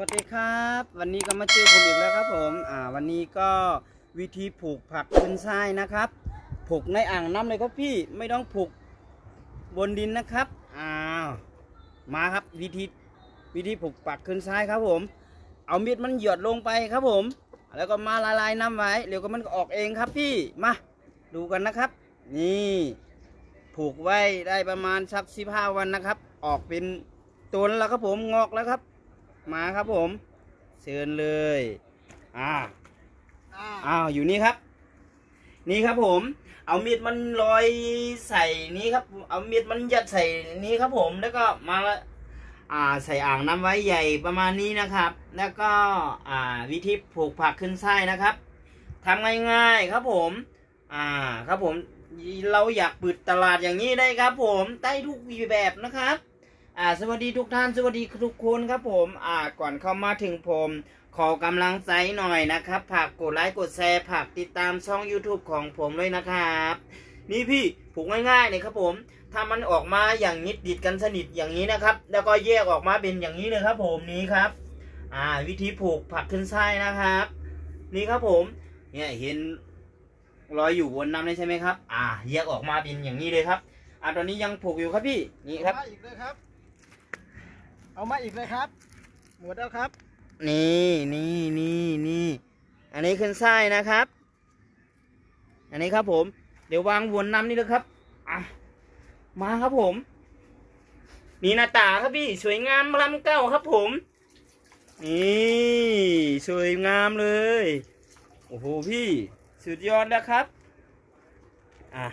วัสดีครับ วันนี้ก็มาเจอผมอีกแล้วครับผมอ่าวันนี้ก็วิธีผูกผักขึ้นทรายนะครับผูกในอ่างน้ำเลยครับพี่ไม่ต้องผูกบนดินนะครับอ้าวมาครับวิธีวิธีผูกปักขึ้นทรายครับผม เอามีดมันหยดลงไปครับผม แล้วก็มาละลายน้ำไว้เดี๋ยวก็มันก็ออกเองครับพี่มาดูกันนะครับ นี่ผูกไว้ได้ประมาณสักสิบห้าวันนะครับ ออกเป็นตัวแล้วครับผมงอกแล้วครับ มาครับผม เชิญเลย อ่าอ้าวอยู่นี่ครับ นี่ครับผม เอามีดมันลอยใส่นี้ครับ เอามีดมันยัดใส่นี้ครับผมแล้วก็มาละอ่าใส่อ่างน้ำไว้ใหญ่ประมาณนี้นะครับ แล้วก็อ่าวิธีผูกผักขึ้นไส้นะครับทำง่ายๆครับผม อ่าครับผมเราอยากเปิดตลาดอย่างนี้ได้ครับผมได้ทุกแบบนะครับ อ่าสวัสดีทุกท่านสวัสดีทุกคนครับผมอ่าก่อนเข้ามาถึงผม ขอกำลังใจหน่อยนะครับฝากกดไลค์กดแชร์ฝากติดตามช่อง YouTube ของผมด้วยนะครับ นี่พี่ผูกง่ายๆเลยครับผมถ้ามันออกมาอย่างนิดติดกันสนิทอย่างนี้นะครับ แล้วก็แยกออกมาเป็นอย่างนี้เลยครับ ผมนี้ครับ อ่าวิธีผูกผักขึ้นไส้นะครับ นี่ครับผมเนี่ยเห็นรอยอยู่บนน้ำเลยใช่ไหมครับ อ่าแยกออกมาเป็นอย่างนี้เลยครับ อ่าตอนนี้ยังผูกอยู่ครับพี่นี่ครับ อีกเลยครับ เอามาอีกเลยครับ หมดแล้วครับ นี่นี่นี่นี่อันนี้ขึ้นไส้นะครับ อันนี้ครับผม เดี๋ยววางวนน้ำนี่เลยครับอะมาครับผมมีหน้าตาครับพี่สวยงามลำเก้าครับผม นี่สวยงามเลย โอ้โหพี่ สุดยอดแล้วครับ อะ